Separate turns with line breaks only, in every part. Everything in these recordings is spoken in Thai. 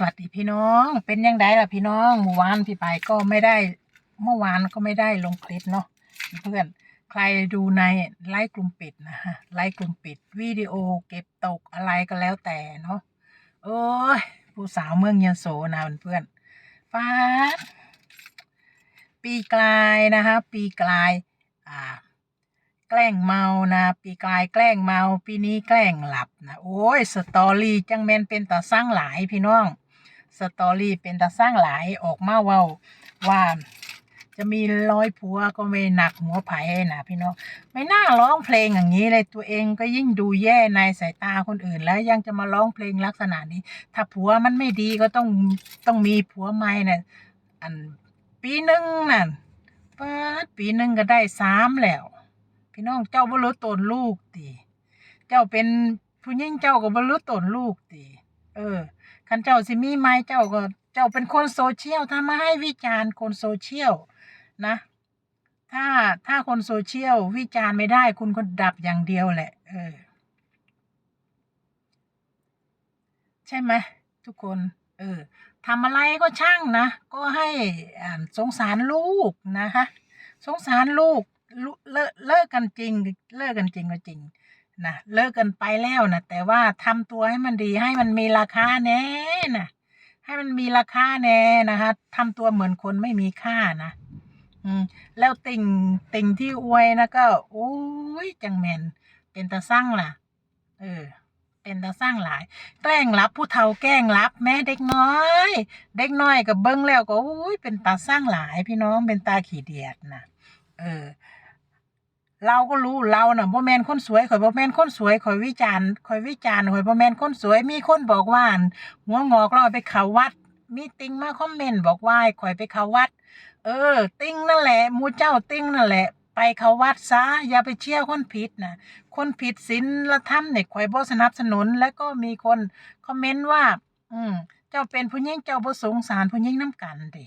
สวัสดีพี่น้อง เป็นยังไงล่ะพี่น้องเมื่อวานพี่ไปก็ไม่ได้ เมื่อวานก็ไม่ได้ลงคลิปเนาะเพื่อนใครดูในไลฟ์กลุ่มปิดนะฮะไลฟ์กลุ่มปิดวิดีโอเก็บตกอะไรก็แล้วแต่เนาะโอ้ยผู้สาวเมืองยโสนะเพื่อนฟ้าดปีกลายนะคะ ปีกลายอ่าแกล้งเมานะ ปีกลายแกล้งเมา ปีนี้แกล้งหลับนะ โอ้ย สตอรี่จังแมนเป็นตาสร้างหลายพี่น้อง สตอรี่เป็นตาสร้างหลายออกมาเว่าว่าจะมีร้อยผัวก็ไม่หนักหัวไผ่นะพี่น้องไม่น่าร้องเพลงอย่างนี้เลยตัวเองก็ยิ่งดูแย่ในสายตาคนอื่น แล้วยังจะมาร้องเพลงลักษณะนี้ ถ้าผัวมันไม่ดีก็ต้องต้องมีผัวใหม่น่ะอันปีหนึ่งน่ะเปิดปีหนึ่งก็ได้สามแล้ว พี่น้องเจ้าบ่รู้ตนลูกติเจ้าเป็นผู้หญิงเจ้าก็บ่รู้ตนลูกติ เออคันเจ้าสิมีไม้เจ้าก็เจ้าเป็นคนโซเชียลถ้ามาให้วิจารณ์คนโซเชียลนะ ถ้าถ้าคนโซเชียลวิจารณ์ไม่ได้คุณก็ดับอย่างเดียวแหละ เออ ใช่ไหมทุกคน เออทำอะไรก็ช่างนะ ก็ให้สงสารลูกนะคะ สงสารลูก เลิกเลิกกันจริง เลิกกันจริงก็จริง นะเลิกกันไปแล้วนะแต่ว่าทำตัวให้มันดีให้มันมีราคาแน่นะให้มันมีราคาแน่นะคะทำตัวเหมือนคนไม่มีค่านะอืมแล้วติ่งติ่งที่อวยนะก็โอ้ยจังแมนเป็นตาสร้างล่ะ เออ เป็นตาสร้างหลาย แกล้งรับผู้เฒ่าแกล้งรับ แม่เด็กน้อย เด็กน้อยกับเบิ้งแล้วก็อุ้ยเป็นตาสร้างหลาย พี่น้องเป็นตาขี้เดียดนะเออ เราก็รู้เราน่ะบ่แมนคนสวยข่อยบ่แมนคนสวยข่อยวิจารณ์ข่อยวิจารณ์ข่อยบ่แมนคนสวยมีคนบอกว่าหัวงอกเราไปเขาวัด มีติงมาคอมเมนต์บอกว่าข่อยไปเขาวัด เออ ติงนั่นแหละมูเจ้าติงนั่นแหละ ไปเขาวัดซะอย่าไปเชื่อคนผิดนะคนผิดศีลธรรมเนี่ยข่อยบ่สนับสนุน แล้วก็มีคนคอมเมนต์ว่า อืมเจ้าเป็นผู้หญิงเจ้าบ่สงสารผู้หญิงนํกันด้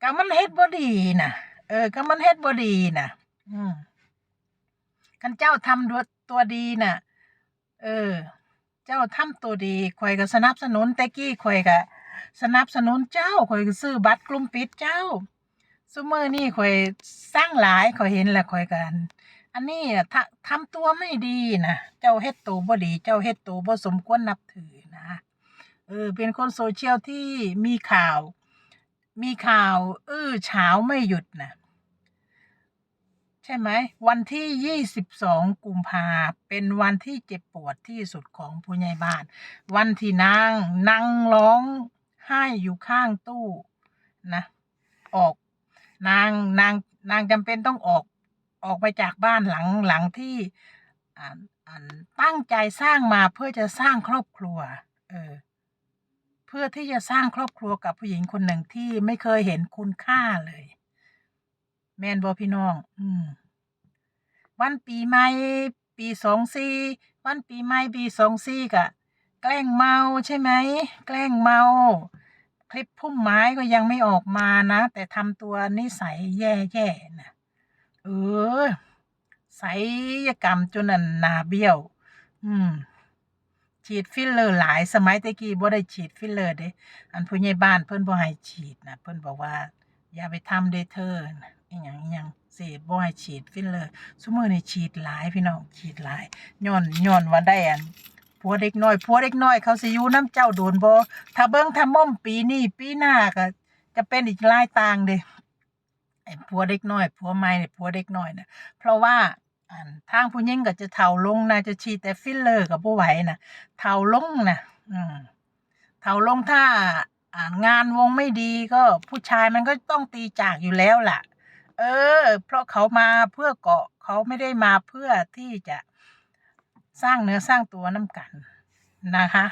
ก็มันเฮ็ดบ่ดีนะเออก็มันเฮ็ดบ่ดีน่ะอืม คันเจ้าทำตัวตัวดีน่ะ เออ เจ้าทำตัวดีข่อยก็สนับสนุนแต่กี้ข่อยก็สนับสนุนเจ้าข่อยก็ซื้อบัตรกลุ่มปิดเจ้าซุมื้อนี้ข่อยสร้างหลายข่อยเห็นแหล้วข่อยกัน อันนี้น่ะถ้าทำตัวไม่ดีนะเจ้าเฮ็ดตัวบ่ดี เจ้าเฮ็ดตัวบ่สมควรนับถือนะเออเป็นคนโซเชียลที่มีข่าว มีข่าว อื้อฉาไม่หยุดน่ะ ช่ไหมวันที่ 22 กุมภาเป็นวันที่เจ็บปวดที่สุดของผู้ใหญ่บ้าน วันที่นางนั่งร้องไห้อยู่ข้างตู้นะออกนางนางนางจำเป็นต้องออกออกไปจากบ้านหลังหลังที่อ่าอ่าตั้งใจสร้างมาเพื่อจะสร้างครอบครัว เออเพื่อที่จะสร้างครอบครัวกับผู้หญิงคนหนึ่งที่ไม่เคยเห็นคุณค่าเลย แม่นบ่พี่น้อง อืมวันปีใหม่ปีสองสี่วันปีใหม่ปีสองสี่กะ แกล้งเมาใช่ไหมแกล้งเมา คลิปพุ่มไม้ก็ยังไม่ออกมานะ แต่ทำตัวนิสัยแย่ๆนะเออไสยกรรมจนนันหนาเบี้ยว อืม ฉีดฟิลเลอร์หลายสมัยตะกี้บ่ได้ฉีดฟิลเลอร์เด้อันผู้ใหญ่บ้านเพิ่นบ่ให้ฉีดนะเพิ่นบอกว่า อย่าไปทำเด้เธอนะ อีหยังอีหยังสิบ่ให้ฉีดฟิลเลอร์ซุมื้อนี้ฉีดหลายพี่น้องฉีดหลายย้อนย้อนว่าได้อันผัวเด็กน้อยผัวเด็กน้อยเขาสิอยู่น้ำเจ้าโดนบ่ถ้าเบิ่งถ้าม่อมปีนี้ปีหน้าก็จะเป็นอีกหลายต่างเด้ไอ้ผัวเด็กน้อยผัวใหม่เนี่ยผัวเด็กน้อยน่ะเพราะว่าอันทางผู้หญิงก็จะเฒ่าลงนะจะฉีดแต่ฟิลเลอร์ก็บ่ไหวนะเฒ่าลงนะอืมเฒ่าลงถ้าอ่างานวงไม่ดีก็ผู้ชายมันก็ต้องตีจากอยู่แล้วล่ะ เออ เพราะเขามาเพื่อเกาะเขาไม่ได้มาเพื่อที่จะสร้างเนื้อสร้างตัวน้ำกันนะคะ